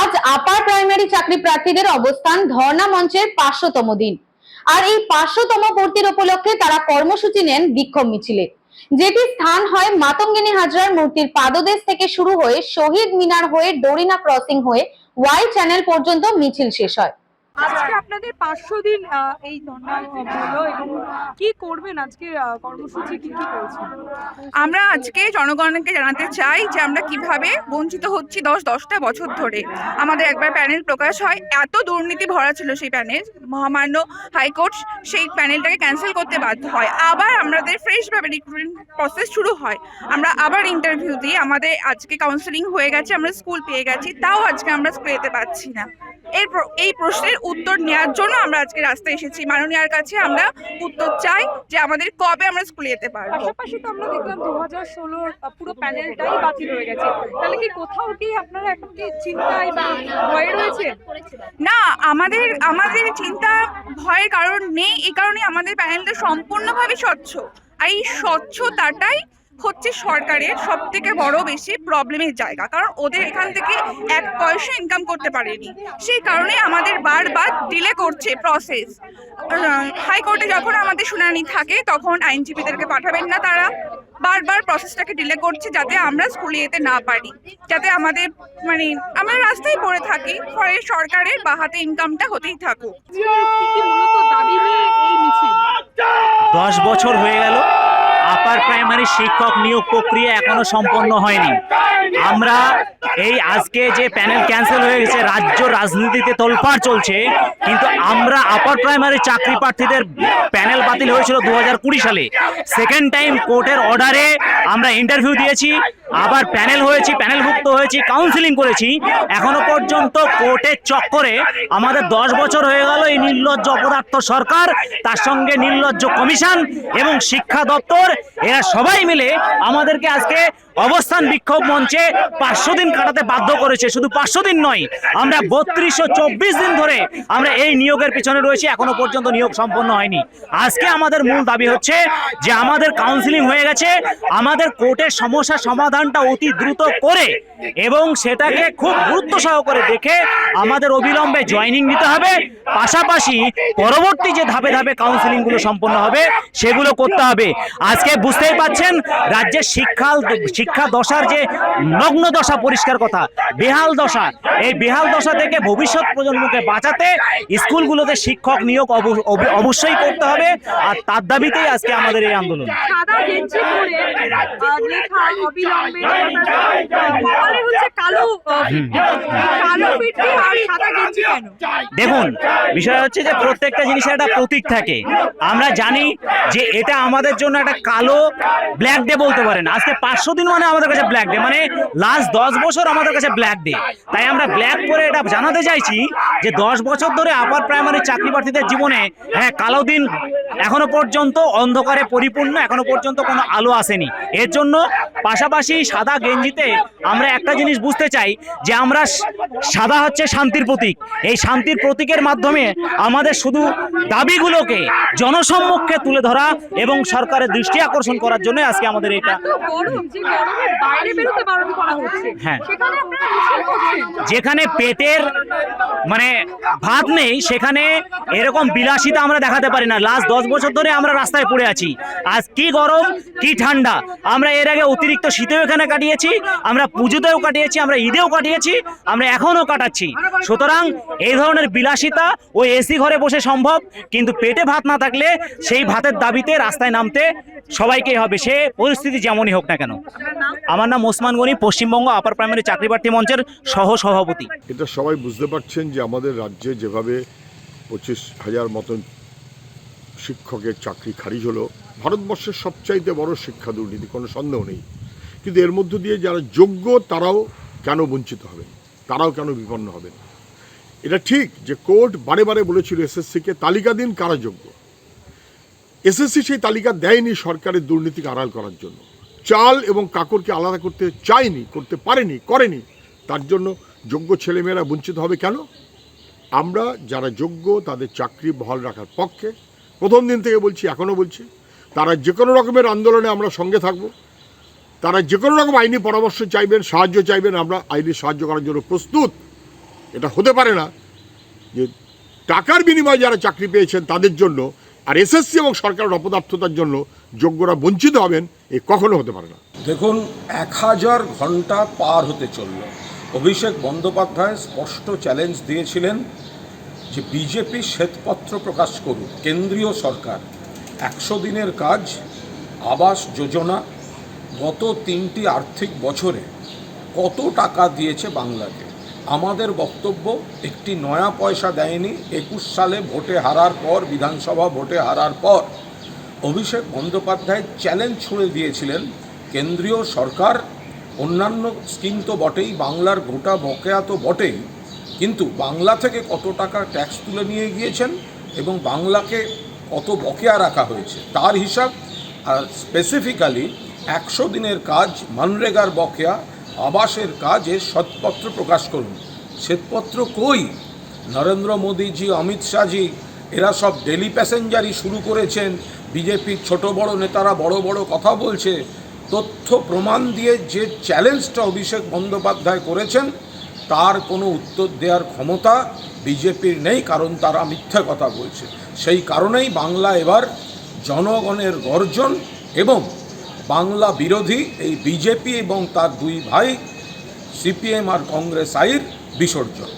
আজ আপার প্রাইমারি চাকরি প্রার্থীদের অবস্থান ধর্ণা মঞ্চের পাঁচশোতম দিন। আর এই পাঁচশোতম ভর্তির উপলক্ষে তারা কর্মসূচি নেন বিক্ষোভ মিছিলে। যেটি স্থান হয় মাতঙ্গিনী হাজরার মূর্তির পাদদেশ থেকে শুরু হয়ে শহীদ মিনার হয়ে ডোরিনা ক্রসিং হয়ে ওয়াই চ্যানেল পর্যন্ত মিছিল শেষ হয়। আজকে আপনাদের পাঁচশো দিন এই কি করবেন আজকে কর্মসূচি কি কি আমরা আজকে জনগণকে জানাতে চাই যে আমরা কীভাবে বঞ্চিত হচ্ছি দশ, দশটা বছর ধরে। আমাদের একবার প্যানেল প্রকাশ হয়, এত দুর্নীতি ভরা ছিল সেই প্যানেল, মহামান্য হাইকোর্ট সেই প্যানেলটাকে ক্যান্সেল করতে বাধ্য হয়। আবার আমাদের ফ্রেশভাবে রিক্রুটমেন্ট প্রসেস শুরু হয়। আমরা আবার ইন্টারভিউ দিই, আমাদের আজকে কাউন্সেলিং হয়ে গেছে, আমরা স্কুল পেয়ে গেছি, তাও আজকে আমরা স্কুল যেতে পারছি না। এর এই প্রশ্নের উত্তর নেওয়ার জন্য আমরা আজকে রাস্তায় এসেছি। মাননীয়ার কাছে আমরা উত্তর চাই যে আমাদের কবে আমরা স্কুলে যেতে পারব। পাশাপাশি তো আমরা দেখলাম দু হাজার ষোলোর পুরো প্যানেলটাই বাতিল হয়ে গেছে। তাহলে কি কোথাও কি আপনারা এখন কি চিন্তায় বা ভয় রয়েছে না আমাদের আমাদের চিন্তা ভয়ের কারণ নেই। এই কারণে আমাদের প্যানেলটা সম্পূর্ণভাবে স্বচ্ছ। আর এই স্বচ্ছতাটাই হচ্ছে সরকারের সব থেকে বড় বেশি প্রবলেমের জায়গা। কারণ ওদের এখান থেকে এক পয়সা ইনকাম করতে পারেনি। সেই কারণে আমাদের বারবার ডিলে করছে প্রসেস হাইকোর্টে যখন আমাদের শুনানি থাকে তখন আইনজীবীদেরকে পাঠাবেন না তারা। বারবার প্রসেসটাকে ডিলে করছে যাতে আমরা স্কুলে যেতে না পারি। যাতে আমাদের মানে আমরা রাস্তায় পড়ে থাকি। ফলে সরকারের বা হাতে ইনকামটা হতেই থাকুক। কি কি মূলত দাবি নিয়ে এই দশ বছর হয়ে গেল। আপার প্রাইমারি শিক্ষক নিয়োগ প্রক্রিয়া এখনও সম্পন্ন হয়নি। আমরা এই আজকে যে প্যানেল ক্যান্সেল হয়ে গেছে, রাজ্য রাজনীতিতে তোলপাড় চলছে, কিন্তু আমরা আপার প্রাইমারি চাকরি প্রার্থীদের প্যানেল বাতিল হয়েছিল দু হাজার কুড়ি সালে। সেকেন্ড টাইম কোর্টের অর্ডারে আমরা ইন্টারভিউ দিয়েছি। আবার প্যানেল হয়েছি, প্যানেলভুক্ত হয়েছি কাউন্সিলিং করেছি। এখনও পর্যন্ত কোর্টের চক্করে আমাদের দশ বছর হয়ে গেল এই নির্লজ্জ অপদার্থ সরকার, তার সঙ্গে নির্লজ্জ কমিশন এবং শিক্ষা দপ্তর, এরা সবাই মিলে আমাদেরকে আজকে অবস্থান বিক্ষোভ মঞ্চে পাঁচশো দিন কাটাতে বাধ্য করেছে। শুধু পাঁচশো দিন নয়, আমরা বত্রিশশো চব্বিশ দিন ধরে আমরা এই নিয়োগের পিছনে রয়েছি, এখনও পর্যন্ত নিয়োগ সম্পন্ন হয়নি। আজকে আমাদের মূল দাবি হচ্ছে যে আমাদের কাউন্সিলিং হয়ে গেছে, আমাদের কোর্টের সমস্যা সমাধানটা অতি দ্রুত করে এবং সেটাকে খুব গুরুত্ব সহকারে দেখে আমাদের অবিলম্বে জয়নিং নিতে হবে। পাশাপাশি পরবর্তী যে ধাপে ধাপে কাউন্সিলিংগুলো সম্পন্ন হবে, সেগুলো করতে হবে। আজকে বুঝতেই পাচ্ছেন, রাজ্যের শিক্ষা শিক্ষা দশার যে নগ্ন দশা, পরিষ্কার কথা, বেহাল দশা, এই বেহাল দশা থেকে ভবিষ্যৎ প্রজন্মকে বাঁচাতে স্কুলগুলোতে শিক্ষক নিয়োগ অব- অব- অবশ্যই করতে হবে। আর তার দাবিতেই আজকে আমাদের এই আন্দোলন। দেখুন, বিষয় হচ্ছে যে প্রত্যেকটা জিনিসের একটা প্রতীক থাকে। আমরা জানি যে এটা আমাদের জন্য একটা কালো ব্ল্যাক ডে বলতে পারেন। আজকে পাঁচশো দিন মানে আমাদের কাছে ব্ল্যাক ডে মানে লাস্ট দশ বছর আমাদের কাছে ব্ল্যাক ডে তাই আমরা ব্ল্যাক করে এটা জানাতে চাইছি যে দশ বছর ধরে আপার প্রাইমারি চাকরি প্রার্থীদের জীবনে হ্যাঁ কালো দিন এখনও পর্যন্ত অন্ধকারে পরিপূর্ণ, এখনও পর্যন্ত কোনো আলো আসেনি। এর জন্য পাশাপাশি সাদা গেঞ্জিতে আমরা একটা জিনিস বুঝতে চাই যে আমরা সাদা হচ্ছে শান্তির প্রতীক। এই শান্তির প্রতীকের মাধ্যমে আমাদের শুধু দাবিগুলোকে জনসম্মুখে তুলে ধরা এবং সরকারের দৃষ্টি আকর্ষণ করার জন্য আজকে আমাদের এটা হ্যাঁ। যেখানে পেটের মানে ভাত নেই, সেখানে এরকম বিলাসিতা আমরা দেখাতে পারি না। লাস্ট দশ বছর ধরে আমরা রাস্তায় পড়ে আছি। আজ কি গরম, কি ঠান্ডা। আমরা এর আগে অতিরিক্ত শীতেও এখানে কাটিয়েছি, আমরা পুজোতেও কাটিয়েছি, আমরা ঈদেও কাটিয়েছি, আমরা এখনও কাটাচ্ছি। সুতরাং এই ধরনের বিলাসিতা ও এসি ঘরে বসে সম্ভব, কিন্তু পেটে ভাত না থাকলে সেই ভাতের দাবিতে রাস্তায় নামতে সবাইকেই হবে। সে পরিস্থিতি যেমনই হোক না কেন। আমার নাম ওসমান গনি, পশ্চিমবঙ্গ আপার প্রাইমারি চাকরি প্রার্থী মঞ্চের সহ সভাপতি এটা সবাই বুঝতে পারছেন যে আমাদের রাজ্যে যেভাবে পঁচিশ হাজার মতন শিক্ষকের চাকরি খারিজ হলো, ভারতবর্ষের সবচাইতে বড় শিক্ষা দুর্নীতি, কোনো সন্দেহ নেই। কিন্তু এর মধ্য দিয়ে যারা যোগ্য, তারাও কেন বঞ্চিত হবেন? তারাও কেন বিপন্ন হবেন? এটা ঠিক যে কোর্ট বারে বারে বলেছিল এসএসসিকে, তালিকা দিন কারা যোগ্য। এসএসসি সেই তালিকা দেয়নি সরকারের দুর্নীতিকে আড়াল করার জন্য। চাল এবং কাকরকে আলাদা করতে চায়নি, করতে পারেনি, করেনি। তার জন্য যোগ্য ছেলেমেয়েরা বঞ্চিত হবে কেন? আমরা যারা যোগ্য, তাদের চাকরি বহাল রাখার পক্ষে। প্রথম দিন থেকে বলছি, এখনও বলছি, তারা যে কোনো রকমের আন্দোলনে আমরা সঙ্গে থাকব। তারা যে কোনো রকম আইনি পরামর্শ চাইবেন, সাহায্য চাইবেন, আমরা আইনি সাহায্য করার জন্য প্রস্তুত। এটা হতে পারে না যে টাকার বিনিময়ে যারা চাকরি পেয়েছেন তাদের জন্য আর এসএসসি এবং সরকারের অপদার্থতার জন্য যোগ্যরা বঞ্চিত হবেন, এ কখনো হতে পারে না। দেখুন, এক হাজার ঘণ্টা পার হতে চলল। অভিষেক বন্দ্যোপাধ্যায় স্পষ্ট চ্যালেঞ্জ দিয়েছিলেন যে বিজেপি শ্বেতপত্র প্রকাশ করুক, কেন্দ্রীয় সরকার। একশো দিনের কাজ, আবাস যোজনা, গত তিনটি আর্থিক বছরে কত টাকা দিয়েছে বাংলাকে? আমাদের বক্তব্য, একটি নয়া পয়সা দেয়নি, একুশ সালে ভোটে হারার পর, বিধানসভা ভোটে হারার পর অভিষেক বন্দ্যোপাধ্যায় চ্যালেঞ্জ ছুড়ে দিয়েছিলেন, কেন্দ্রীয় সরকার অন্যান্য স্কিম তো বটেই, বাংলার গোটা বকেয়া তো বটেই, কিন্তু বাংলা থেকে কত টাকা ট্যাক্স তুলে নিয়ে গিয়েছেন এবং বাংলাকে কত বকেয়া রাখা হয়েছে? তার হিসাব, আর স্পেসিফিক্যালি একশো দিনের কাজ, মানরেগার বকেয়া, আবাসের কাজে সৎপত্র প্রকাশ করুন। শ্বেতপত্র কই? নরেন্দ্র মোদীজি, অমিত শাহজি, এরা সব ডেলি প্যাসেঞ্জারই শুরু করেছেন। বিজেপির ছোট বড় নেতারা বড় বড় কথা বলছে। তথ্য প্রমাণ দিয়ে যে চ্যালেঞ্জটা অভিষেক বন্দ্যোপাধ্যায় করেছেন, তার কোনো উত্তর দেওয়ার ক্ষমতা বিজেপির নেই, কারণ তারা মিথ্যা কথা বলছে। সেই কারণেই বাংলা এবার জনগণের গর্জন এবং বাংলা বিরোধী এই বিজেপি এবং তার দুই ভাই, সিপিএম আর কংগ্রেস আইর বিসর্জন।